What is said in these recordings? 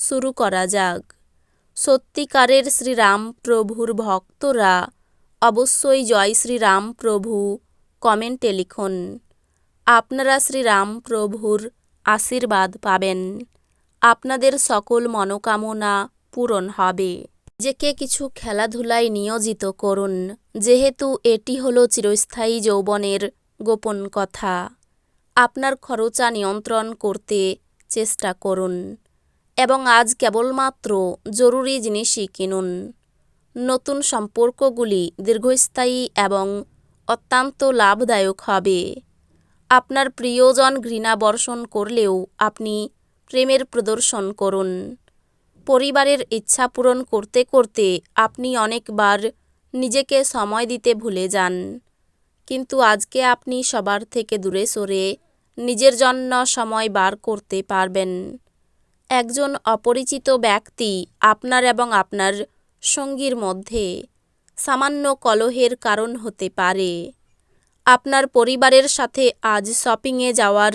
শুরু করা যাক। সত্যিকারের শ্রীরাম প্রভুর ভক্তরা অবশ্যই জয় শ্রীরাম প্রভু কমেন্টে লিখুন। আপনারা শ্রীরাম প্রভুর আশীর্বাদ পাবেন। আপনাদের সকল মনোকামনা পূরণ হবে। নিজেকে কিছু খেলাধুলায় নিয়োজিত করুন, যেহেতু এটি হলো চিরস্থায়ী যৌবনের গোপন কথা। আপনার খরচা নিয়ন্ত্রণ করতে চেষ্টা করুন। এবং আজ কেবলমাত্র জরুরি জিনিসই কিনুন। নতুন সম্পর্কগুলি দীর্ঘস্থায়ী এবং অত্যন্ত লাভদায়ক হবে। আপনার প্রিয়জন ঘৃণা বর্ষণ করলেও আপনি প্রেমের প্রদর্শন করুন। পরিবারের ইচ্ছা পূরণ করতে করতে আপনি অনেকবার নিজেকে সময় দিতে ভুলে যান। কিন্তু আজকে আপনি সবার থেকে দূরে সরে নিজের জন্য সময় বার করতে পারবেন। একজন অপরিচিত ব্যক্তি আপনার এবং আপনার সঙ্গীর মধ্যে সামান্য কলহের কারণ হতে পারে। আপনার পরিবারের সাথে আজ শপিংয়ে যাওয়ার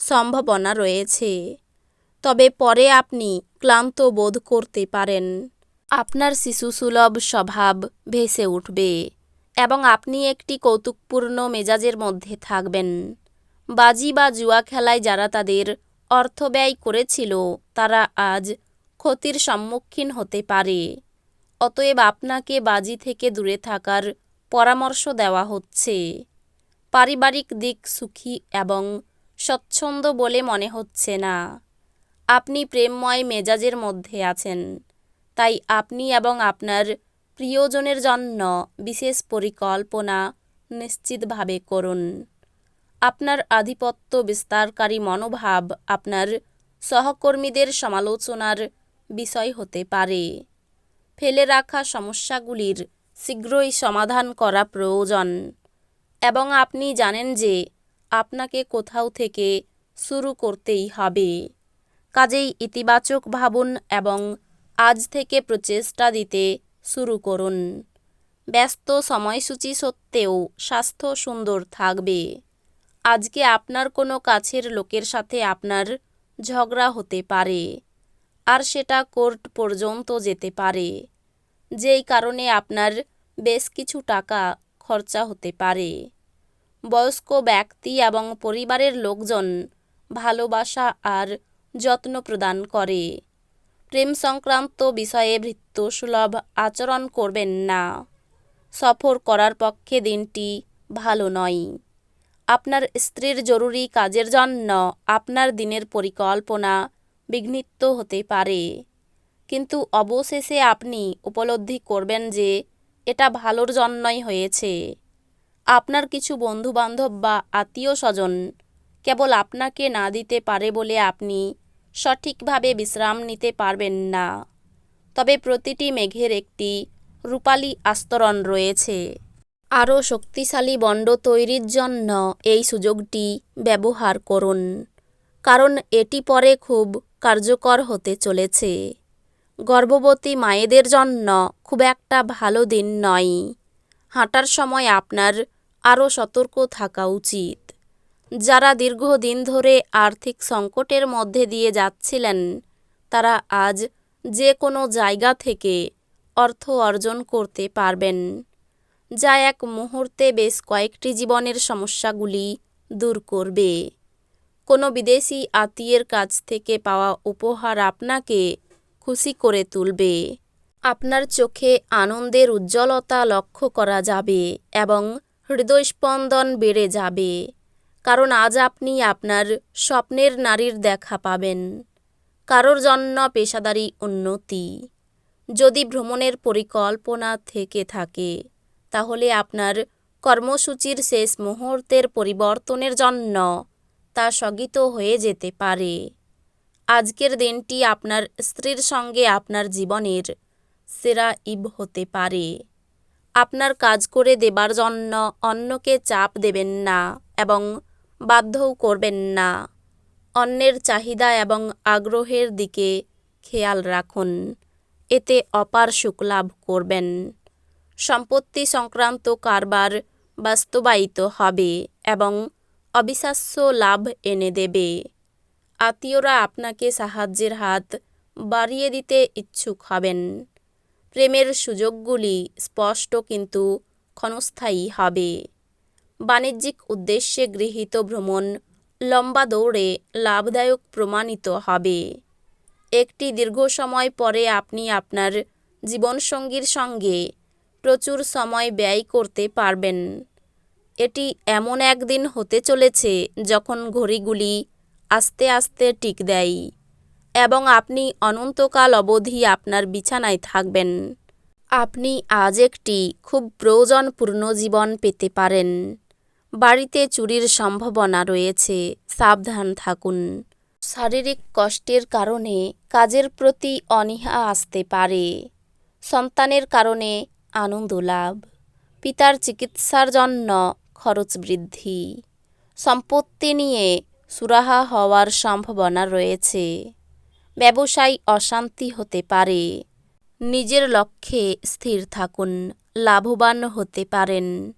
সম্ভাবনা রয়েছে। তবে পরে আপনি ক্লান্ত বোধ করতে পারেন। আপনার শিশুসুলভ স্বভাব ভেসে উঠবে এবং আপনি একটি কৌতুকপূর্ণ মেজাজের মধ্যে থাকবেন। বাজি বা জুয়া খেলায় যারা তাদের অর্থ ব্যয় করেছিল তারা আজ ক্ষতির সম্মুখীন হতে পারে। অতএব আপনাকে বাজি থেকে দূরে থাকার পরামর্শ দেওয়া হচ্ছে। পারিবারিক দিক সুখী এবং স্বচ্ছন্দ বলে মনে হচ্ছে না। আপনি প্রেমময় মেজাজের মধ্যে আছেন। তাই আপনি এবং আপনার প্রিয়জনের জন্য বিশেষ পরিকল্পনা নিশ্চিতভাবে করুন। আপনার আধিপত্য বিস্তারকারী মনোভাব আপনার সহকর্মীদের সমালোচনার বিষয় হতে পারে। ফেলে রাখা সমস্যাগুলির শীঘ্রই সমাধান করা প্রয়োজন। এবং আপনি জানেন যে আপনাকে কোথাও থেকে শুরু করতেই হবে। কাজেই ইতিবাচক ভাবুন এবং আজ থেকে প্রচেষ্টা দিতে শুরু করুন। ব্যস্ত সময়সূচি সত্ত্বেও স্বাস্থ্য সুন্দর থাকবে। আজকে আপনার কোনো কাছের লোকের সাথে আপনার ঝগড়া হতে পারে। আর সেটা কোর্ট পর্যন্ত যেতে পারে। যেই কারণে আপনার বেশ কিছু টাকা খরচা হতে পারে। বয়স্ক ব্যক্তি এবং পরিবারের লোকজন ভালোবাসা আর যত্ন প্রদান করে। প্রেম সংক্রান্ত বিষয়ে ভৃত্যসুলভ আচরণ করবেন না। সফর করার পক্ষে দিনটি ভালো নয়। আপনার স্ত্রীর জরুরি কাজের জন্য আপনার দিনের পরিকল্পনা বিঘ্নিত হতে পারে। কিন্তু অবশেষে আপনি উপলব্ধি করবেন যে এটা ভালোর জন্যই হয়েছে। আপনার কিছু বন্ধুবান্ধব বা আত্মীয় স্বজন কেবল আপনাকে না দিতে পারে বলে আপনি সঠিকভাবে বিশ্রাম নিতে পারবেন না। তবে প্রতিটি মেঘের একটি রূপালী আস্তরণ রয়েছে। আরও শক্তিশালী বন্ড তৈরির জন্য এই সুযোগটি ব্যবহার করুন, কারণ এটি পরে খুব কার্যকর হতে চলেছে। গর্ভবতী মায়েদের জন্য খুব একটা ভালো দিন নয়। হাঁটার সময় আপনার আরও সতর্ক থাকা উচিত। যারা দীর্ঘদিন ধরে আর্থিক সংকটের মধ্যে দিয়ে যাচ্ছিলেন, তারা আজ যে কোনো জায়গা থেকে অর্থ অর্জন করতে পারবেন। যা এক মুহূর্তে বেশ কয়েকটি জীবনের সমস্যাগুলি দূর করবে। কোনো বিদেশি আত্মীয়ের কাছ থেকে পাওয়া উপহার আপনাকে খুশি করে তুলবে। আপনার চোখে আনন্দের উজ্জ্বলতা লক্ষ্য করা যাবে এবং হৃদয়স্পন্দন বেড়ে যাবে, কারণ আজ আপনি আপনার স্বপ্নের নারীর দেখা পাবেন। কারোর জন্য পেশাদারি উন্নতি। যদি ভ্রমণের পরিকল্পনা থেকে থাকে তাহলে আপনার কর্মসূচির শেষ মুহূর্তের পরিবর্তনের জন্য তা স্থগিত হয়ে যেতে পারে। আজকের দিনটি আপনার স্ত্রীর সঙ্গে আপনার জীবনের সেরা ইব হতে পারে। আপনার কাজ করে দেবার জন্য অন্যকে চাপ দেবেন না এবং বাধ্যও করবেন না। অন্যের চাহিদা এবং আগ্রহের দিকে খেয়াল রাখুন। এতে অপার সুখ লাভ করবেন। সম্পত্তি সংক্রান্ত কারবার বাস্তবায়িত হবে এবং অবিশ্বাস্য লাভ এনে দেবে। আত্মীয়রা আপনাকে সাহায্যের হাত বাড়িয়ে দিতে ইচ্ছুক হবেন। প্রেমের সুযোগগুলি স্পষ্ট কিন্তু ক্ষণস্থায়ী হবে। বাণিজ্যিক উদ্দেশ্যে গৃহীত ভ্রমণ লম্বা দৌড়ে লাভদায়ক প্রমাণিত হবে। একটি দীর্ঘ সময় পরে আপনি আপনার জীবনসঙ্গীর সঙ্গে প্রচুর সময় ব্যয় করতে পারবেন। এটি এমন একদিন হতে চলেছে যখন ঘড়িগুলি আস্তে আস্তে টিক দেয় এবং আপনি অনন্তকাল অবধি আপনার বিছানায় থাকবেন। আপনি আজ একটি খুব প্রয়োজনপূর্ণ জীবন পেতে পারেন। বাড়িতে চুরির সম্ভাবনা রয়েছে, সাবধান থাকুন। শারীরিক কষ্টের কারণে কাজের প্রতি অনীহা আসতে পারে। সন্তানের কারণে আনন্দ লাভ। পিতার চিকিৎসার জন্য খরচ বৃদ্ধি। সম্পত্তি নিয়ে সুরাহা হওয়ার সম্ভাবনা রয়েছে। ব্যবসায় অশান্তি হতে পারে। নিজের লক্ষ্যে স্থির থাকুন, লাভবান হতে পারেন।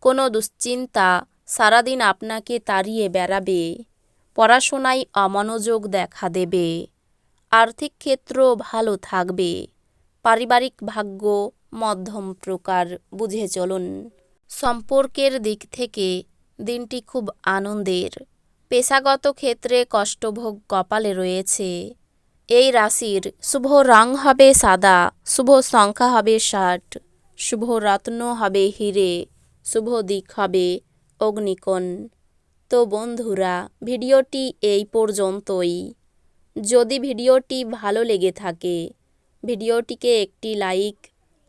কোনো দুশ্চিন্তা সারাদিন আপনাকে তাড়িয়ে বেড়াবে। পড়াশোনায় অমনোযোগ দেখা দেবে। আর্থিক ক্ষেত্র ভালো থাকবে। পারিবারিক ভাগ্য মধ্যম প্রকার বুঝে চলুন। সম্পর্কের দিক থেকে দিনটি খুব আনন্দের। পেশাগত ক্ষেত্রে কষ্টভোগ কপালে রয়েছে। এই রাশির শুভ রং হবে সাদা, শুভ সংখ্যা হবে ষাট, শুভ রত্ন হবে হিরে, শুভ দিক হবে অগ্নিকোণ। তো বন্ধুরা, ভিডিওটি এই পর্যন্তই। যদি ভিডিওটি ভালো লেগে থাকে, ভিডিওটিকে একটি লাইক